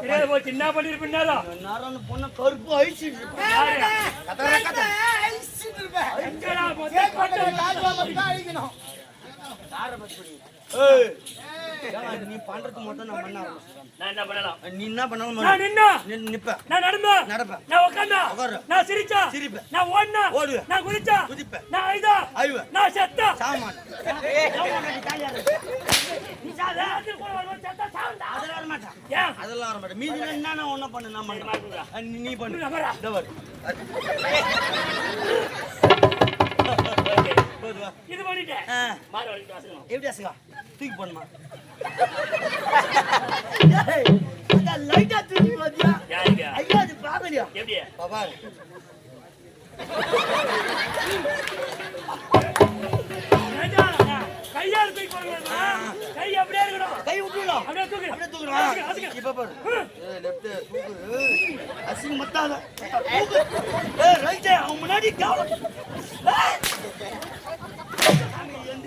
போச்சு என்ன பண்ணிருப்பீங்களா பொண்ணு கருப்பு ஐசி எங்கடா மொத்த பட்டு நீ பண்றது மட்டும் நான் பண்ண நான் என்ன பண்ணலாம்? நீ என்ன பண்ணாலும் நான் பண்ணு. நின்னா. நீ நிப்ப. நான் நடந்தா. நடப்ப. நான் உட்காந்தா உட்காரு. நான் சிரிச்சா. சிரிப்ப. நான் ஓடினா. ஓடுவ. நான் குதிச்சா. குதிப்ப. நான் அழுவ. நான் செத்தா. சாமான். நீ சாதா அது கூட வரும்போது செத்தா சாவுண்டா அதெல்லாம் வர மாட்டான் ஏன் அதெல்லாம் வர மாட்டேன் மீதி என்ன நான் ஒன்னும் பண்ணு. நான் அஹ் நீ- நீ பண்ணு. நீ வரா. இதோ பண்ணிட்டேன். எப்படி தூக்கி அதான் லைட்டா தூக்கி பாத்தியா யாருங்க ஐயா அது பாக்கலையா எப்படி பாபா ராஜா, கையால தூக்கி போடுங்க கை அப்படியே இருக்கணும் கை விட்டுலாம் அப்படியே தூக்கு அப்படியே தூக்குறா அசிங்க, அசிங்க. இப்ப பாரு ஏய் லெஃப்ட் தூக்கு ஏய், அசிங்க மத்தாத தூக்கு ஏய் ரைட் அவன் முன்னாடி கவலை ஏய். அங்க எந்த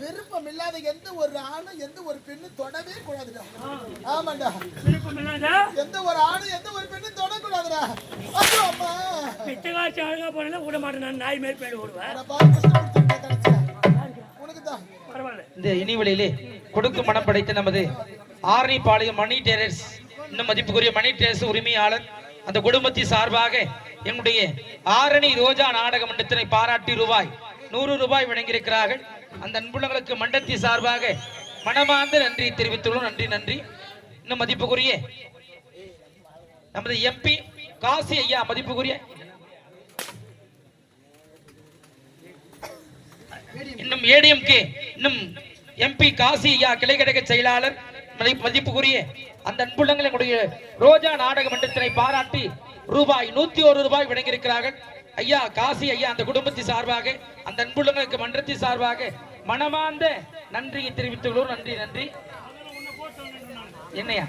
விருப்பம் இல்லாத எந்த ஒரு ஆணும் எந்த ஒரு பெண்ணும் தொடவே கூடாதுடா. ஆமாண்டா. விருப்பம் இல்லாத எந்த ஒரு ஆணும் எந்த ஒரு பெண்ணும் தொடக்கூடாதுடா. ஐயோ அம்மா. பிச்சைக்காட்சி அழகா போனா விட மாட்டேன். நான் நாய் மேல் பேடு பரவாயில்ல. இந்த இனிவெளியிலே கொடுக்கும் மனம் படைத்த நமது ஆரணி பாளையம் மணி டெரர்ஸ் இன்னும் மதிப்புக்குரிய மணி டெரர்ஸ் உரிமையாளர் அந்த குடும்பத்தின் சார்பாக எங்களுடைய ஆரணி ரோஜா நாடக மன்றத்தினை பாராட்டி ரூபாய் நூறு ரூபாய் வழங்கியிருக்கிறார்கள். அந்த அன்புள்ளங்களுக்கு மண்டத்தின் சார்பாக மனமார்ந்த நன்றி தெரிவித்துள்ளோம். நன்றி நன்றி. இன்னும் மதிப்புக்குரிய நமது எம்பி காசி ஐயா மதிப்புக்குரிய இன்னும் ஏடிஎம்கே இன்னும் எம்பி காசி ஐயா கிளை கழக செயலாளர் மதிப்புக்குரிய அந்த அன்புள்ளங்களை ரோஜா நாடக மன்றத்தினை பாராட்டி ரூபாய் நூத்தி ஒரு ரூபாய் வழங்கியிருக்கிறார்கள். ஐயா காசி ஐயா அந்த குடும்பத்தின் சார்பாக அந்த அன்புள்ளங்களுக்கு மன்றத்தின் சார்பாக மனமார்ந்த நன்றியை தெரிவித்துள்ளோம் நன்றி நன்றி. என்னையா?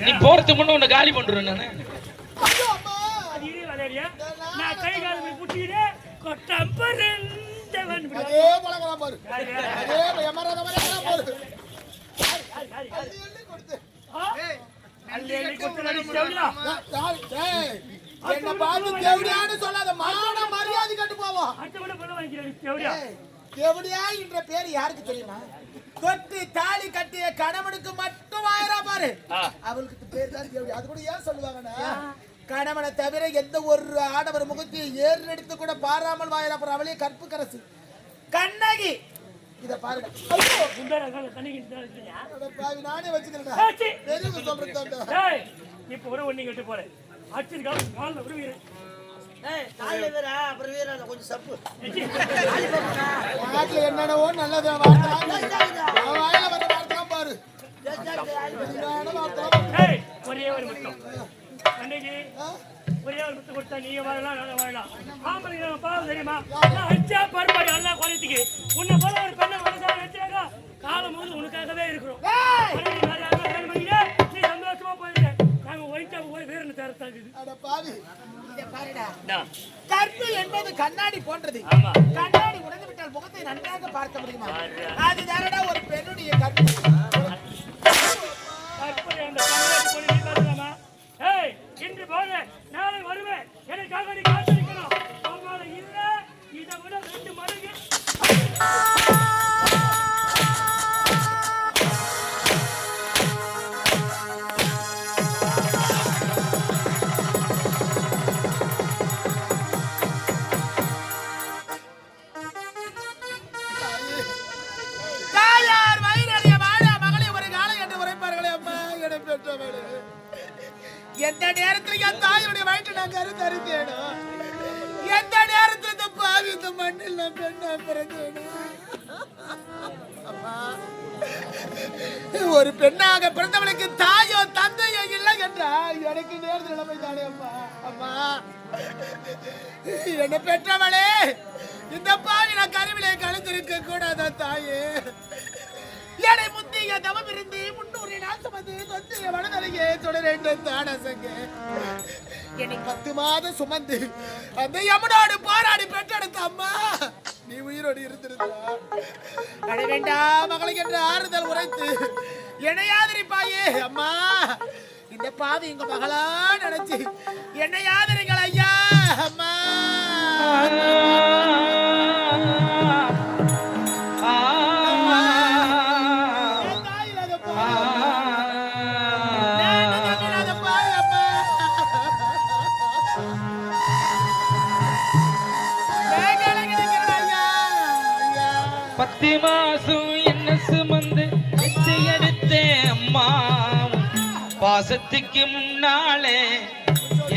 நீ போறதுக்கு முன்ன உன்னை காலி பண்றேன் நானு. அது என்னை பார்த்து தேவடியான்னு சொல்லாத மான மரியாதை கட்டு போவோம் தேவடியா. என்ற பேர் யாருக்கு தெரியுமா? தொட்டு தாலி கட்டிய கணவனுக்கு மட்டும் வாயரா பாரு. அவளுக்கு பேர் தான் தேவடி. அது கூட ஏன் சொல்லுவாங்கன்னா கணவனை தவிர எந்த ஒரு ஆடவர் முகத்தையும் ஏறு எடுத்து கூட பாராமல் வாயரா பாரு. அவளே கற்பு கரசு கண்ணகி இத பாருங்க. ஐயோ குண்டா கண்ணிக்கிட்டு தான் இருக்கீங்க அட பாவி, நானே ஆச்சி. பெரியவங்க சொல்றது தான்டா. ஏய் இப்ப ஒரு ஒண்ணு கட்டு போறேன் காலில் காலைல வீரா, அப்புறம் வீரா, கொஞ்சம் சப்பு. நாட்டுல என்னென்னவோ நல்லது வார்த்தை வாயில வர பாரு. ஒரே ஒரு முத்தம். அன்னைக்கு ஒரே கொடுத்தா நீங்க வாழலாம் நாங்க வாழலாம். ஆம்பளை நம்ம பாவம் தெரியுமா? நான் பருப்பாடு எல்லாம் குறைத்துக்கு உன்னை போல ஒரு பெண்ணை மனசாக வச்சாங்க காலம் போது உனக்காகவே இருக்கிறோம். நீ சந்தோஷமா போயிருக்க. நாங்க ஒயிட்டா போய் வீரனை தரத்தாங்க கற்பு என்பது கண்ணாடி போன்றது. கண்ணாடி உடைந்து விட்டால் முகத்தை நன்றாக பார்க்க முடியுமா? அது தானடா ஒரு பெண்ணுடைய கற்பு. எனக்காக நீ காத்திருக்கணும். உன்னால இல்ல, இதை விட ரெண்டு மடங்கு. எந்த நேரத்துல என் தாயுடைய வயிற்று நான் கருத்தறிந்தேனோ எந்த நேரத்துல இந்த பாவி இந்த மண்ணில் நான் பெண்ணா பிறந்தேனோ? ஒரு பெண்ணாக பிறந்தவனுக்கு தாயோ தந்தையோ இல்லை என்றால் எனக்கு நேர்ந்த நிலைமை தானே அம்மா. அம்மா என்னை பெற்றவளே இந்த பாவி நான் கருவிலே கலந்திருக்க கூடாதா தாயே? என்னை முந்திய தவம் இருந்து முன்னூறு நாள் சுமந்து தொந்திய வனதலையே தொடரேண்ட தானசங்க. என்னை பத்து மாதம் சுமந்து அந்த யமுனாடு பாராடி பெற்றெடுத்த அம்மா. நீ உயிரோடு இருந்திருந்தா. அட வேண்டாம் மகளை என்று ஆறுதல் உரைத்து என்னை ஆதரிப்பாயே. அம்மா இந்த பாவி எங்க மகளா நினைச்சு என்னை ஆதரிங்கள் ஐயா. அம்மா. பத்து மாசம் என்ன சுமந்து எச்சு எடுத்தேன் அம்மா. பாசத்துக்கு முன்னாலே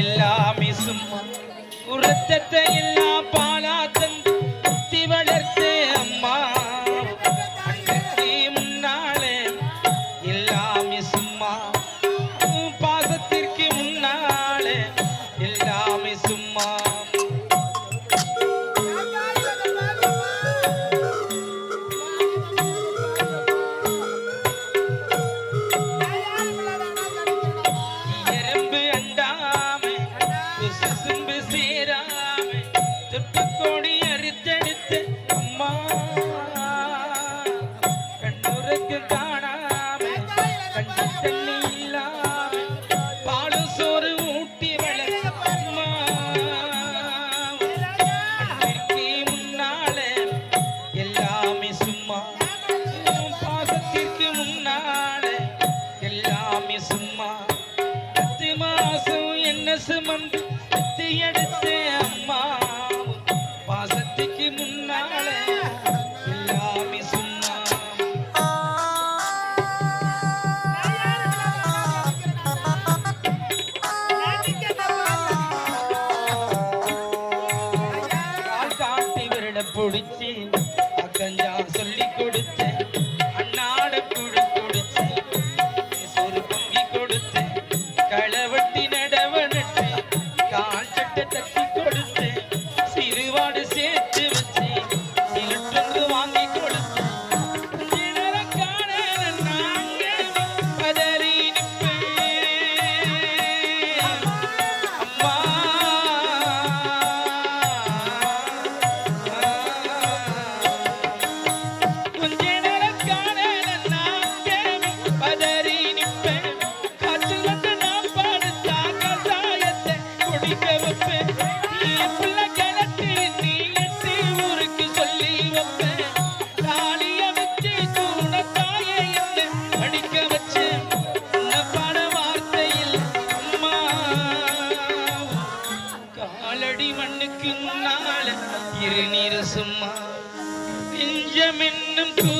எல்லாமே சும்மா. உரத்தத்தை எல்லாம் பாலா தந்து குத்தி வளர்த்து நெஞ்சம்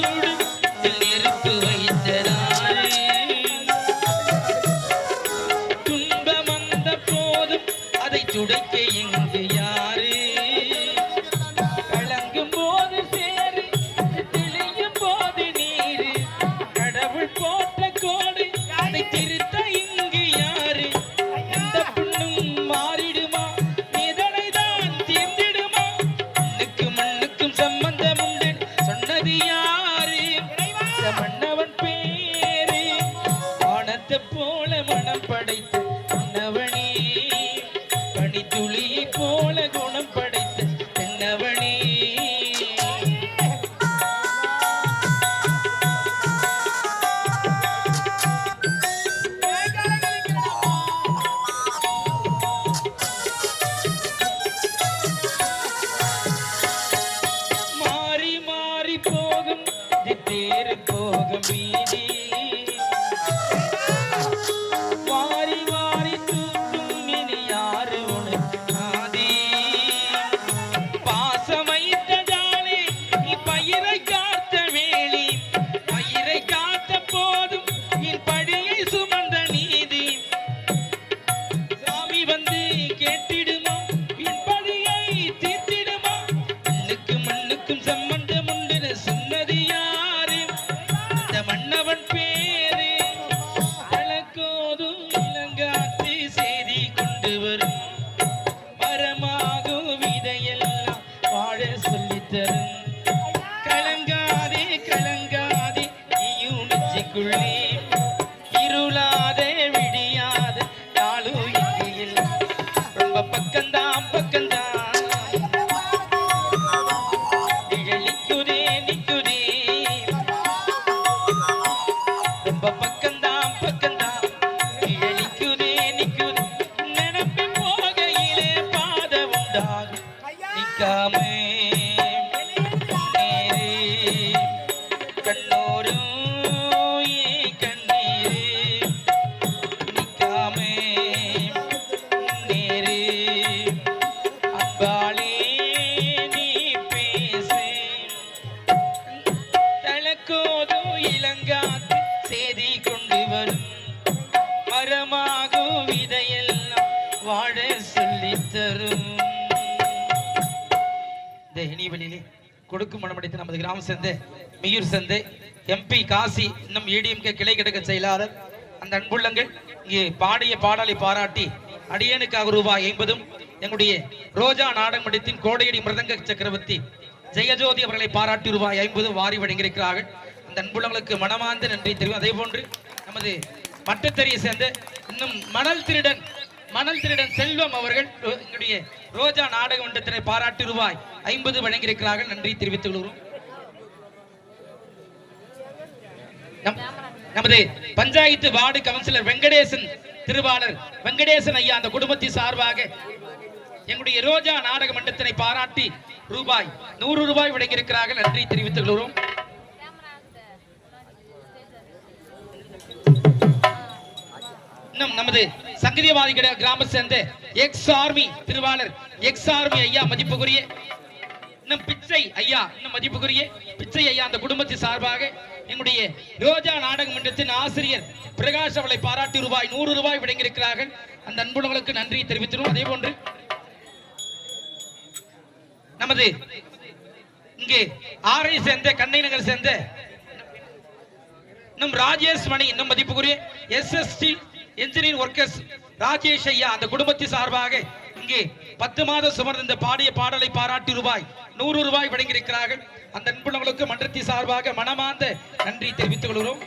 வாழ சொல்லி தரும். இந்த இனிவெளியிலே கொடுக்கும் மனமடைத்து நமது கிராம சேர்ந்த மியூர் சந்தை எம்பி காசி இன்னும் ஏடிஎம்கே கிளை கிடக்க செயலாளர் அந்த அன்புள்ளங்கள் இங்கே பாடிய பாடலை பாராட்டி அடியனுக்காக ரூபாய் ஐம்பதும் எங்களுடைய ரோஜா நாடகமடத்தின் கோடையடி மிருதங்க சக்கரவர்த்தி ஜெயஜோதி அவர்களை பாராட்டி ரூபாய் ஐம்பது வாரி வழங்கியிருக்கிறார்கள். அந்த அன்புள்ளங்களுக்கு மனமார்ந்த நன்றி தெரியும் அதே போன்று நமது மட்டத்தறியை சேர்ந்த இன்னும் மணல் திருடன் மணல் திருடன் செல்வம் அவர்கள் என்னுடைய எங்களுடைய ரோஜா நாடக மன்றத்தினை பாராட்டி ரூபாய் ஐம்பது வழங்கியிருக்கிறார்கள் நன்றி தெரிவித்துக் கொள்கிறோம். நமது பஞ்சாயத்து வார்டு கவுன்சிலர் வெங்கடேசன் திருவாளர் வெங்கடேசன் ஐயா அந்த குடும்பத்தின் சார்பாக எங்களுடைய ரோஜா நாடக மன்றத்தினை பாராட்டி ரூபாய் நூறு ரூபாய் வழங்கியிருக்கிறார்கள். நன்றி தெரிவித்துக் கொள்கிறோம். இன்னும் நமது சங்கதியவாதி கிராம சேர்ந்த எக்ஸ் ஆர்மி திருவாளர் எக்ஸ் ஆர்மி ஐயா மதிப்புக்குரிய இன்னும் பிச்சை ஐயா இன்னும் மதிப்புக்குரிய பிச்சை ஐயா அந்த குடும்பத்தின் சார்பாக எங்களுடைய ரோஜா நாடக மன்றத்தின் ஆசிரியர் பிரகாஷ் அவளை பாராட்டி ரூபாய் நூறு ரூபாய் விடங்கியிருக்கிறார்கள் அந்த அன்புள்ளவங்களுக்கு நன்றியை தெரிவித்திருவோம் அதே போன்று நமது இங்கே ஆரை சேர்ந்த கண்ணை நகர் சேர்ந்த இன்னும் ராஜேஷ் மணி இன்னும் மதிப்புக்குரிய S SST engineer workers Rajesh ஐயா அந்த குடும்பத்தின் சார்பாக இங்கே பத்து மாத சுமர்ந்த இந்த பாடிய பாடலை பாராட்டி ரூபாய் நூறு ரூபாய் வழங்கியிருக்கிறார்கள். அந்த அன்புள்ளவங்களுக்கு மன்றத்தின் சார்பாக மனமார்ந்த நன்றி தெரிவித்துக் கொள்கிறோம்.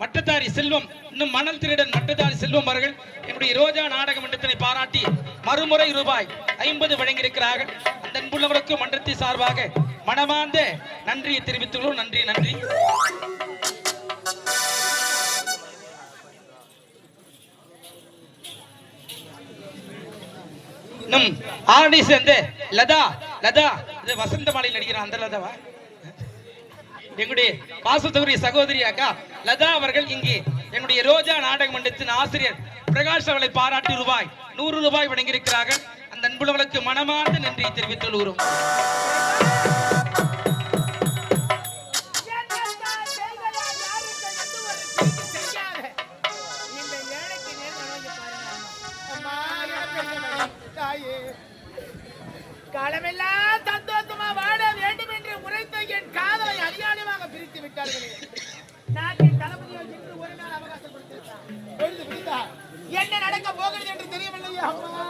மட்டத்தாரி செல்வம் இன்னும் மணல் திருடன் மட்டத்தாரி செல்வம் அவர்கள் என்னுடைய ரோஜா நாடக மன்றத்தினை பாராட்டி மறுமுறை ரூபாய் ஐம்பது வழங்கியிருக்கிறார்கள். அந்த அன்புள்ளவருக்கு மன்றத்தின் சார்பாக மனமார்ந்த நன்றியை தெரிவித்துக் கொள்கிறோம். நன்றி நன்றி. நம் ஆரணி சேர்ந்து லதா லதா இது வசந்த மாலையில் நடிக்கிற அந்த லதாவா? எங்களுடைய பாசத்துக்குரிய சகோதரி அக்கா லதா அவர்கள் இங்கே எங்களுடைய ரோஜா நாடக மண்டலத்தின் ஆசிரியர் பிரகாஷ் அவர்களை பாராட்டி ரூபாய் நூறு ரூபாய் வழங்கியிருக்கிறார்கள். அந்த அன்புள்ளவர்களுக்கு மனமார்ந்த நன்றியை தெரிவித்துக் காலமெல்லாம் சந்தோஷமா வாழ வேண்டும் என்று உரைத்த என் காதலை அநியாயமாக பிரித்து விட்டார்களே. நாட்டின் தளபதியை இன்று ஒரு நாள் அவகாசம் கொடுத்திருந்தார். என்ன நடக்க போகிறது என்று தெரியவில்லையா அம்மா?